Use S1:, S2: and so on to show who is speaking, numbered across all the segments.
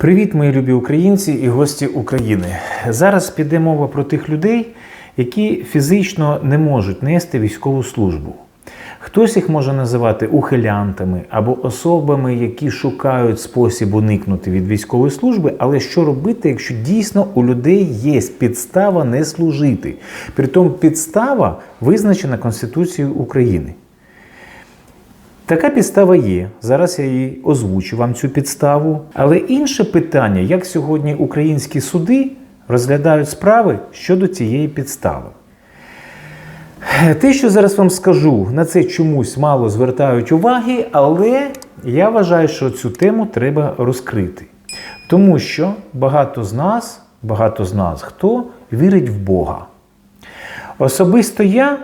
S1: Привіт, мої любі українці і гості України. Зараз піде мова про тих людей, які фізично не можуть нести військову службу. Хтось їх може називати ухилянтами або особами, які шукають спосіб уникнути від військової служби, але що робити, якщо дійсно у людей є підстава не служити? Притом підстава визначена Конституцією України. Така підстава є. Зараз я її озвучу вам цю підставу. Але інше питання, як сьогодні українські суди розглядають справи щодо цієї підстави. Те, що зараз вам скажу, на це чомусь мало звертають уваги, але я вважаю, що цю тему треба розкрити. Тому що багато з нас, багато з нас, хто вірить в Бога. Особисто я,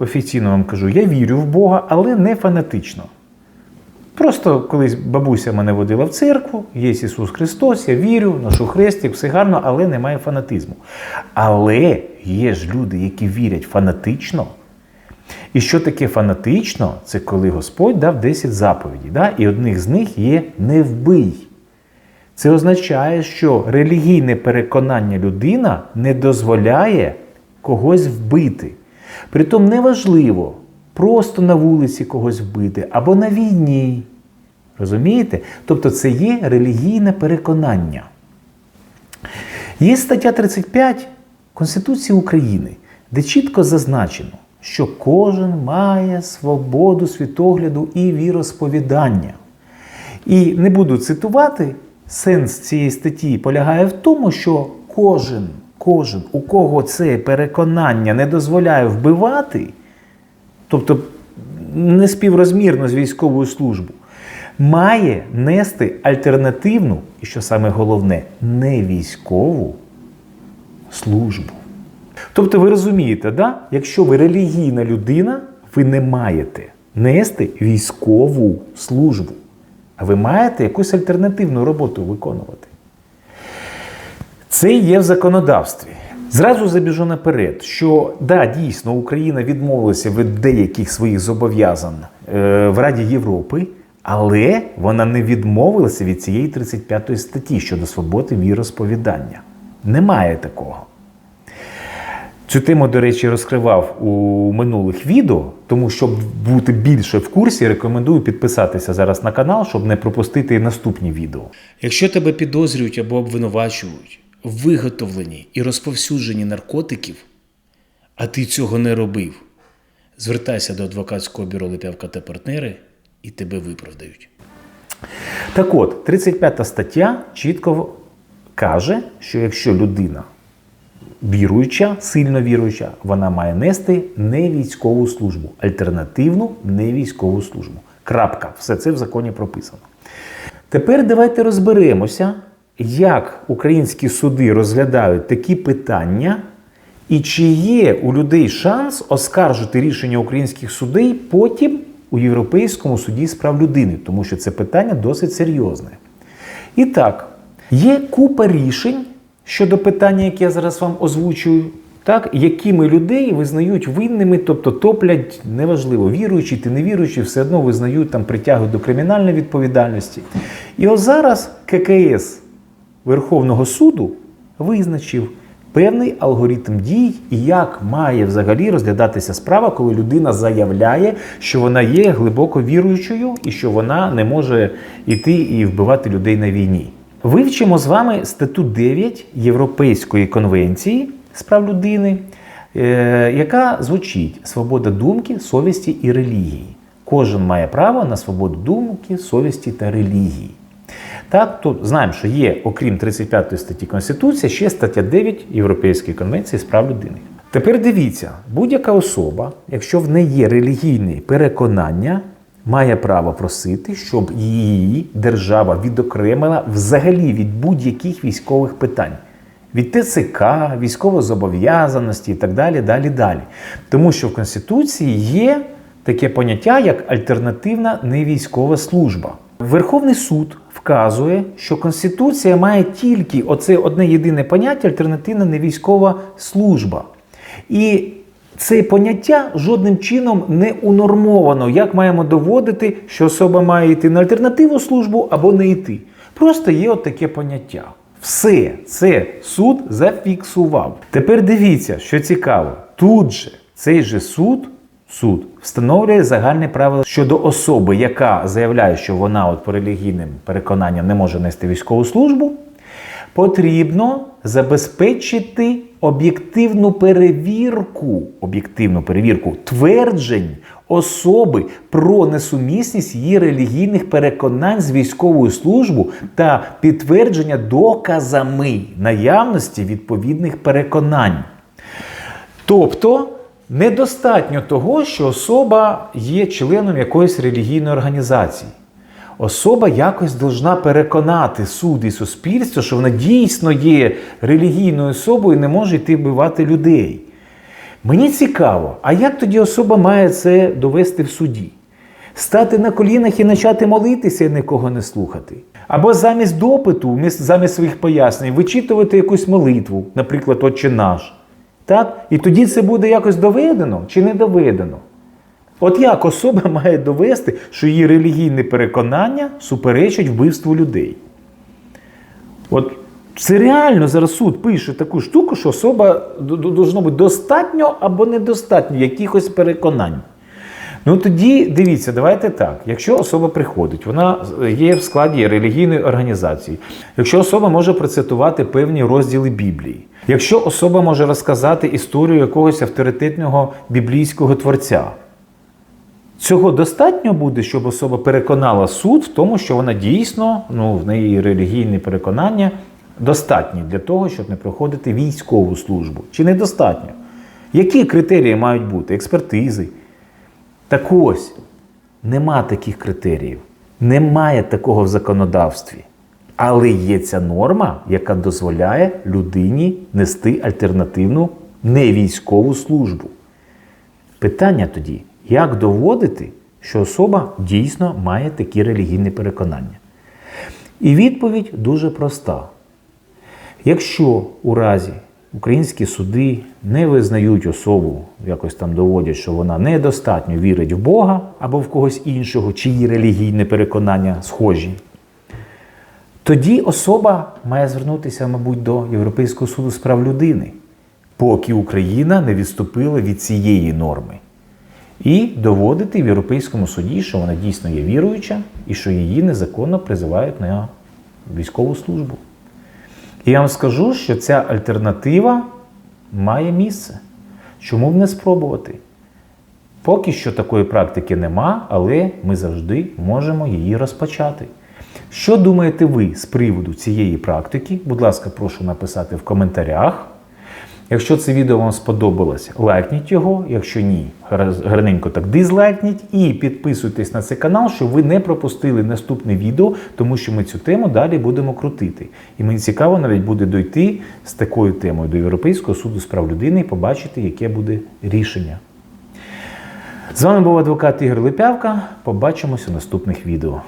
S1: офіційно вам кажу, я вірю в Бога, але не фанатично. Просто колись бабуся мене водила в церкву, є Ісус Христос, я вірю, ношу хрестик, все гарно, але немає фанатизму. Але є ж люди, які вірять фанатично. І що таке фанатично? Це коли Господь дав 10 заповідей. Да? І одних з них є не вбий. Це означає, що релігійне переконання людина не дозволяє когось вбити. Притом неважливо просто на вулиці когось вбити або на війні. Розумієте? Тобто це є релігійне переконання. Є стаття 35 Конституції України, де чітко зазначено, що кожен має свободу світогляду і віросповідання. І не буду цитувати, сенс цієї статті полягає в тому, що кожен, кожен, у кого це переконання не дозволяє вбивати, тобто неспіврозмірно з військовою службою, має нести альтернативну, і що саме головне, не військову службу. Тобто, ви розумієте, да? якщо ви релігійна людина, ви не маєте нести військову службу, а ви маєте якусь альтернативну роботу виконувати. Це є в законодавстві. Зразу забіжу наперед, що да, дійсно Україна відмовилася від деяких своїх зобов'язань е, в Раді Європи, але вона не відмовилася від цієї 35 статті щодо свободи віросповідання. Немає такого. Цю тему, до речі, розкривав у минулих відео, тому щоб бути більше в курсі, рекомендую підписатися зараз на канал, щоб не пропустити наступні відео.
S2: Якщо тебе підозрюють або обвинувачують виготовленні і розповсюдженні наркотиків, а ти цього не робив, звертайся до адвокатського бюро Липявка та партнери і тебе виправдають.
S1: Так от, 35 стаття чітко каже, що якщо людина віруюча, сильно віруюча, вона має нести не військову службу, альтернативну не військову службу. Крапка. Все це в законі прописано. Тепер давайте розберемося, як українські суди розглядають такі питання, і чи є у людей шанс оскаржити рішення українських судей потім у Європейському суді з прав людини, тому що це питання досить серйозне. І так, є купа рішень щодо питання, яке я зараз вам озвучую, так, якими людей визнають винними, тобто топлять, неважливо, віруючі ти не віруючі, все одно визнають там, притягують до кримінальної відповідальності. І ось зараз ККС Верховного суду визначив певний алгоритм дій і як має взагалі розглядатися справа, коли людина заявляє, що вона є глибоко віруючою і що вона не може йти і вбивати людей на війні. Вивчимо з вами статтю 9 Європейської конвенції з прав людини, е, яка звучить свобода думки, совісті і релігії. Кожен має право на свободу думки, совісті та релігії. Так, тут знаємо, що є, окрім 35 статті Конституції, ще стаття 9 Європейської конвенції з прав людини. Тепер дивіться, будь-яка особа, якщо в неї є релігійні переконання, має право просити, щоб її держава відокремила взагалі від будь-яких військових питань. Від ТЦК, військовозобов'язаності і так далі, далі, далі. Тому що в Конституції є таке поняття, як альтернативна невійськова служба. Верховний суд вказує, що Конституція має тільки оце одне єдине поняття альтернативна невійськова служба. І це поняття жодним чином не унормовано. Як маємо доводити, що особа має йти на альтернативну службу або не йти? Просто є от таке поняття. Все це суд зафіксував. Тепер дивіться, що цікаво. Тут же цей же суд, суд встановлює загальне правило щодо особи, яка заявляє, що вона от по релігійним переконанням не може нести військову службу. Потрібно забезпечити об'єктивну перевірку, об'єктивну перевірку тверджень особи про несумісність її релігійних переконань з військовою службою та підтвердження доказами наявності відповідних переконань. Тобто недостатньо того, що особа є членом якоїсь релігійної організації. Особа якось должна переконати суд і суспільство, що вона дійсно є релігійною особою і не може йти вбивати людей. Мені цікаво, а як тоді особа має це довести в суді? Стати на колінах і почати молитися і нікого не слухати. Або замість допиту, замість своїх пояснень, вичитувати якусь молитву, наприклад, Отче наш. Так? І тоді це буде якось доведено чи не доведено? От як особа має довести, що її релігійне переконання суперечать вбивству людей? От це реально зараз суд пише таку штуку, що особа должно бути достатньо або недостатньо якихось переконань. Ну тоді дивіться, давайте так. Якщо особа приходить, вона є в складі релігійної організації, якщо особа може процитувати певні розділи Біблії, якщо особа може розказати історію якогось авторитетного біблійського творця, Цього достатньо буде, щоб особа переконала суд в тому, що вона дійсно, ну, в неї релігійні переконання достатні для того, щоб не проходити військову службу. Чи недостатньо? Які критерії мають бути? Експертизи. Так ось, нема таких критеріїв. Немає такого в законодавстві. Але є ця норма, яка дозволяє людині нести альтернативну невійськову службу. Питання тоді, як доводити, що особа дійсно має такі релігійні переконання? І відповідь дуже проста. Якщо у разі українські суди не визнають особу, якось там доводять, що вона недостатньо вірить в Бога або в когось іншого, чиї релігійні переконання схожі, тоді особа має звернутися, мабуть, до Європейського суду з прав людини, поки Україна не відступила від цієї норми. І доводити в Європейському суді, що вона дійсно є віруюча і що її незаконно призивають на військову службу. І я вам скажу, що ця альтернатива має місце. Чому б не спробувати? Поки що такої практики нема, але ми завжди можемо її розпочати. Що думаєте ви з приводу цієї практики? Будь ласка, прошу написати в коментарях. Якщо це відео вам сподобалось, лайкніть його. Якщо ні, гарненько так дизлайкніть і підписуйтесь на цей канал, щоб ви не пропустили наступне відео, тому що ми цю тему далі будемо крутити. І мені цікаво навіть буде дойти з такою темою до Європейського суду з прав людини і побачити, яке буде рішення. З вами був адвокат Ігор Липявка. Побачимося у наступних відео.